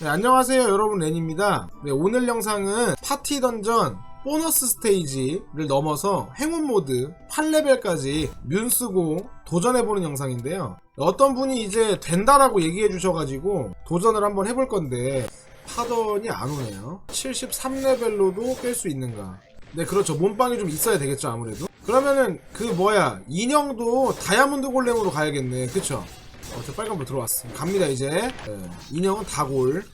네, 안녕하세요 여러분. 렌입니다. 네, 오늘 영상은 파티 던전 보너스 스테이지를 넘어서 행운 모드 8레벨까지 뮨 쓰고 도전해보는 영상인데요. 어떤 분이 이제 된다라고 얘기해 주셔가지고 도전을 한번 해볼 건데 파던이 안 오네요. 73레벨로도 깰 수 있는가? 네 그렇죠. 몸빵이 좀 있어야 되겠죠 아무래도. 그러면은 그 뭐야 인형도 다이아몬드 골렘으로 가야겠네. 그쵸 어, 저 빨간불 들어왔어. 갑니다, 이제. 네, 인형은 다골.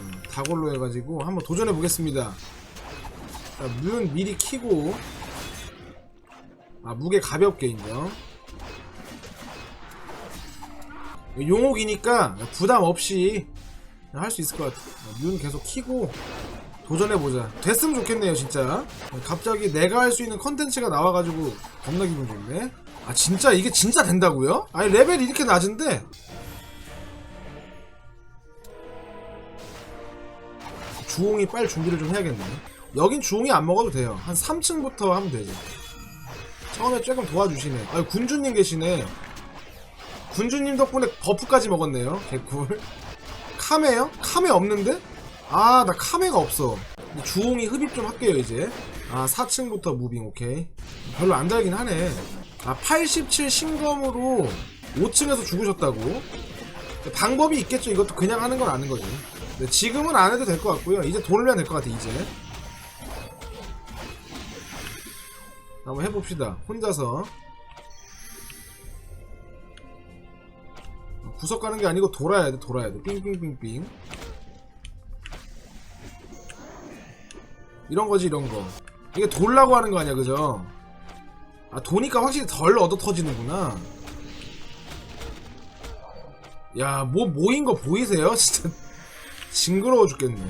어, 다골로 해가지고 한번 도전해 보겠습니다. 자, 문 미리 키고. 아, 무게 가볍게 인형. 용옥이니까 부담 없이 할 수 있을 것 같아. 어, 문 계속 키고 도전해보자. 됐으면 좋겠네요, 진짜. 어, 갑자기 내가 할 수 있는 컨텐츠가 나와가지고 겁나 기분 좋네. 아 진짜? 이게 진짜 된다고요? 아니 레벨이 이렇게 낮은데? 주홍이 빨리 준비를 좀 해야겠네. 여긴 주홍이 안 먹어도 돼요. 한 3층부터 하면 되죠 처음에 조금 도와주시네. 아니 군주님 계시네. 군주님 덕분에 버프까지 먹었네요 개꿀. 카메요? 카메 없는데? 아 나 카메가 없어. 주홍이 흡입 좀 할게요 이제. 아 4층부터 무빙 오케이. 별로 안 달긴 하네 아, 87 신검으로 5층에서 죽으셨다고? 방법이 있겠죠. 이것도 그냥 하는 건 아는 거지. 근데 지금은 안 해도 될 것 같고요. 이제 돌면 될 것 같아, 이제. 한번 해봅시다. 혼자서. 구석 가는 게 아니고 돌아야 돼, 돌아야 돼. 삥삥삥삥. 이런 거지, 이런 거. 이게 돌라고 하는 거 아니야, 그죠? 아 도니까 확실히 덜 얻어 터지는구나. 야 뭐 모인 거 보이세요? 진짜 징그러워 죽겠네.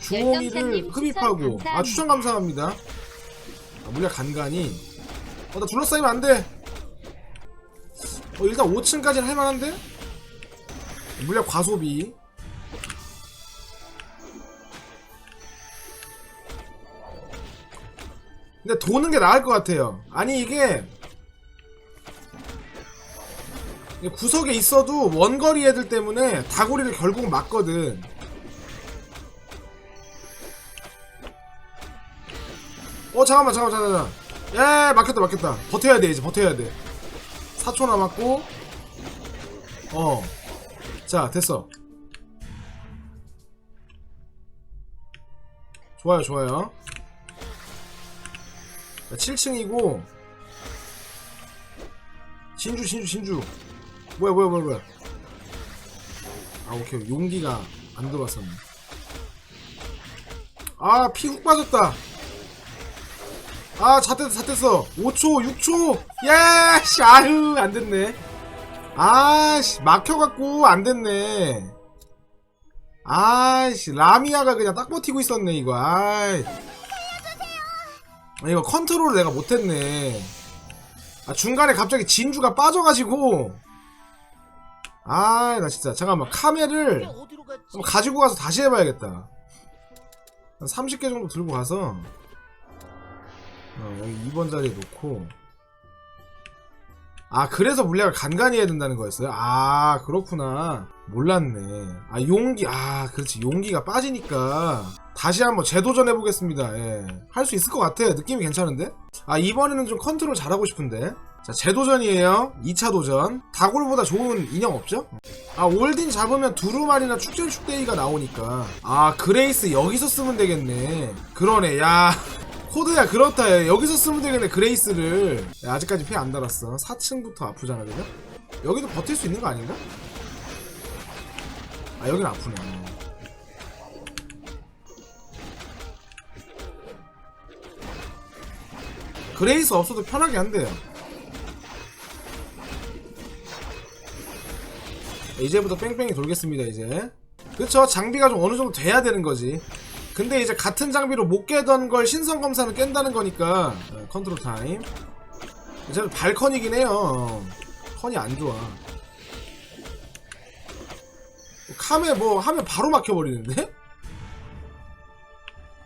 주홍이를 흡입하고. 추천. 아 추천 감사합니다. 아, 물약 간간히. 어나 둘러싸이면 안돼. 어 일단 5층까지는 할만한데? 물약 과소비 근데 도는 게 나을 것 같아요. 아니 이게 구석에 있어도 원거리 애들 때문에 다구리를 결국 맞거든. 어 잠깐만 잠깐만 잠깐만. 야 막혔다 막혔다. 버텨야 돼 이제 버텨야 돼. 4초 남았고 어. 자 됐어. 좋아요 좋아요. 7층이고 진주 진주 진주. 뭐야 뭐야 뭐야 뭐야. 아 오케이. 용기가 안 들어왔었네. 아 피 훅 빠졌다. 아 잣됐어 잣됐어. 5초 6초. 예씨 아유 안됐네. 아씨 막혀갖고 안됐네. 아씨 라미아가 그냥 딱 버티고 있었네 이거. 아이. 아, 이거 컨트롤을 내가 못했네. 아, 중간에 갑자기 진주가 빠져가지고. 아, 나 진짜. 잠깐만. 카메를? 한번 가지고 가서 다시 해봐야겠다. 한 30개 정도 들고 가서. 어, 여기 2번 자리에 놓고. 아, 그래서 물약을 간간히 해야 된다는 거였어요? 아, 그렇구나. 몰랐네. 아, 용기, 아, 그렇지. 용기가 빠지니까. 다시 한번 재도전해 보겠습니다. 예. 할 수 있을 것 같아요. 느낌이 괜찮은데? 아, 이번에는 좀 컨트롤 잘하고 싶은데. 자, 재도전이에요. 2차 도전. 다골보다 좋은 인형 없죠? 아, 올딘 잡으면 두루마리나 축제축대이가 나오니까. 아, 그레이스 여기서 쓰면 되겠네. 그러네, 야. 코드야, 그렇다. 야. 여기서 쓰면 되겠네, 그레이스를. 야, 아직까지 피 안 달았어. 4층부터 아프잖아, 그죠? 여기도 버틸 수 있는 거 아닌가? 아, 여긴 아프네. 그레이스 없어도 편하게 한대요. 이제부터 뺑뺑이 돌겠습니다, 이제. 그쵸, 장비가 좀 어느 정도 돼야 되는 거지. 근데 이제 같은 장비로 못 깨던 걸 신성 검사는 깬다는 거니까, 어, 컨트롤 타임. 저는 발컨이긴 해요. 컨이 안 좋아. 카메 뭐 하면 바로 막혀버리는데?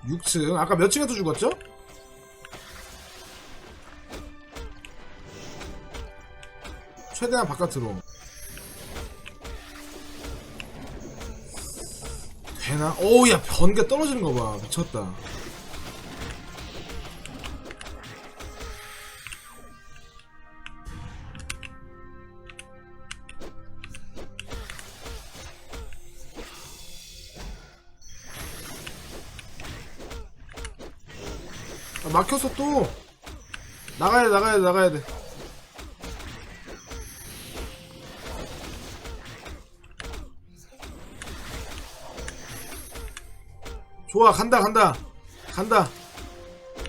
6층. 아까 몇 층에서 죽었죠? 최대한 바깥으로. 되나? 오우 야 번개 떨어지는 거 봐. 미쳤다. 아, 막혔어 또. 나가야 돼 나가야 돼 나가야 돼. 좋아 간다 간다. 간다.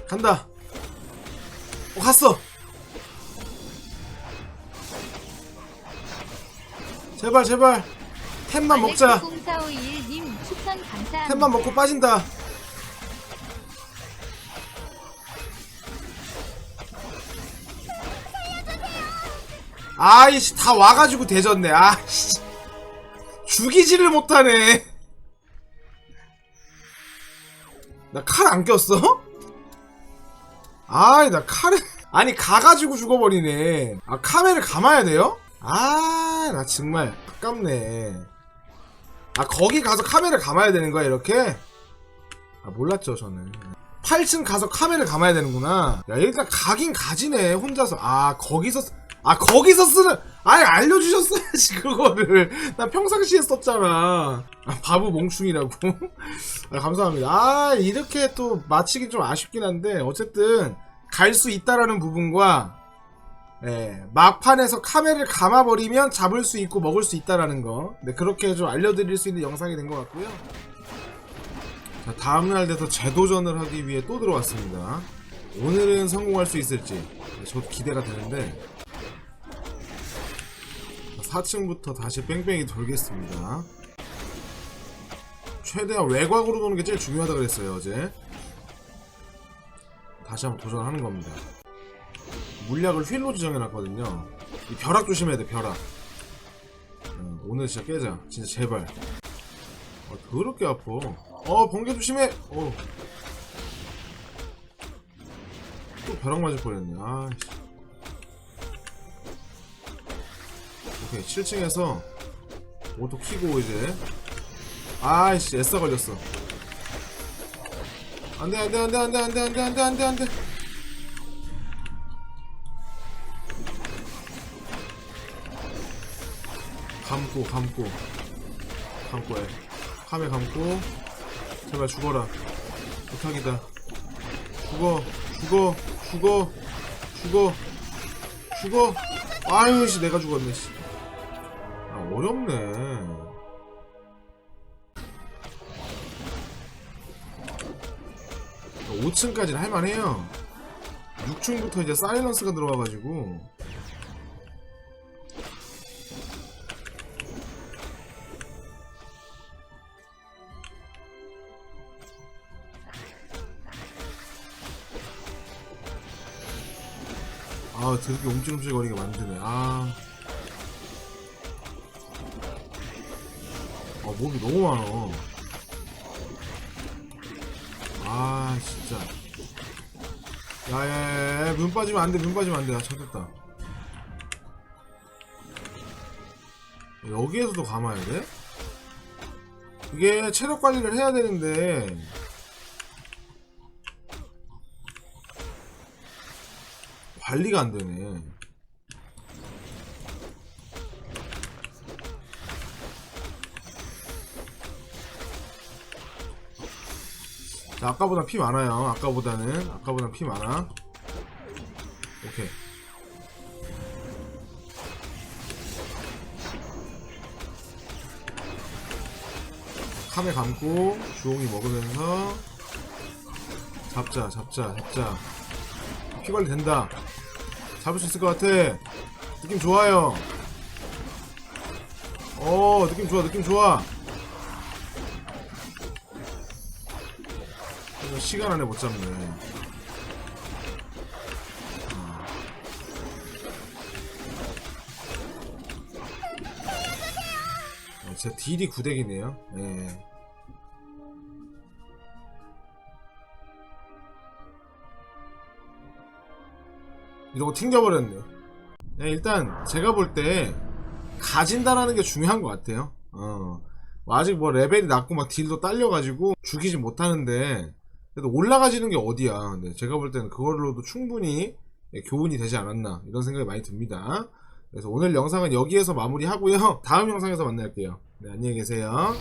간다. 어 갔어. 제발 제발. 템만 먹자. 0451님 추천 감사합니다. 템만 먹고 빠진다. 아이씨 다 와가지고 대졌네. 아이씨. 죽이지를 못하네 나 칼 안 꼈어? 아이 나 칼을 아니 가가지고 죽어버리네 아 카메를 감아야 돼요? 아 나 정말 아깝네 아 거기 가서 카메를 감아야 되는 거야 이렇게? 아 몰랐죠 저는 8층 가서 카메를 감아야 되는구나. 야 일단 가긴 가지네 혼자서. 아 거기서 쓰- 아 거기서 쓰는 아예 알려주셨어야지 그거를. 나 평상시에 썼잖아. 아, 바보 몽충이라고. 아, 감사합니다. 아 이렇게 또 마치긴 좀 아쉽긴 한데 어쨌든 갈 수 있다라는 부분과 예, 막판에서 카메를 감아버리면 잡을 수 있고 먹을 수 있다라는 거. 네, 그렇게 좀 알려드릴 수 있는 영상이 된 것 같고요. 자, 다음날 돼서 재도전을 하기 위해 또 들어왔습니다. 오늘은 성공할 수 있을지. 네, 저도 기대가 되는데. 4층부터 다시 뺑뺑이 돌겠습니다. 최대한 외곽으로 도는 게 제일 중요하다 그랬어요, 어제. 다시 한번 도전하는 겁니다. 물약을 휠로 지정해놨거든요. 이 벼락 조심해야 돼, 벼락. 어, 오늘 진짜 깨자. 진짜 제발. 어, 더럽게 아파. 어, 번개 조심해! 어. 또 벼락 맞을 뻔했네. 아이씨. 오케이, 7층에서 오토 키고 이제. 아이씨, 애써 걸렸어. 안 돼, 안 돼, 안 돼, 안 돼, 안 돼, 안 돼, 안 돼, 안 돼, 안 돼. 감고 감고 감고 해 카메 감고 제발 죽어라. 부탁이다. 죽어 죽어 죽어 죽어 죽어. 아유 씨 내가 죽었네 씨. 아 어렵네. 5층까지는 할만해요. 6층부터 이제 사이런스가 들어와가지고 아 되게 움찔움찔거리게 만드네. 아. 아 몸이 너무 많아. 아 진짜. 야야야야 눈 빠지면 안돼 눈 빠지면 안돼. 아 찾았다. 여기에서도 감아야 돼? 이게 체력 관리를 해야 되는데 관리가 안 되네. 자, 아까보다 피 많아요. 아까보다는. 아까보다 피 많아. 오케이. 카메 감고, 주홍이 먹으면서, 잡자, 잡자, 잡자. 피 관리 된다. 잡을 수 있을 것 같아. 느낌 좋아요. 어, 느낌 좋아, 느낌 좋아. 시간 안에 못 잡네. 어. 어, 제 딜이 구덱이네요. 네. 이러고 튕겨버렸네. 네, 일단 제가 볼 때 가진다라는 게 중요한 것 같아요. 어, 아직 뭐 레벨이 낮고 막 딜도 딸려가지고 죽이지 못하는데 그래도 올라가지는 게 어디야. 근데 제가 볼 때는 그걸로도 충분히 예, 교훈이 되지 않았나 이런 생각이 많이 듭니다. 그래서 오늘 영상은 여기에서 마무리하고요. 다음 영상에서 만날게요. 네, 안녕히 계세요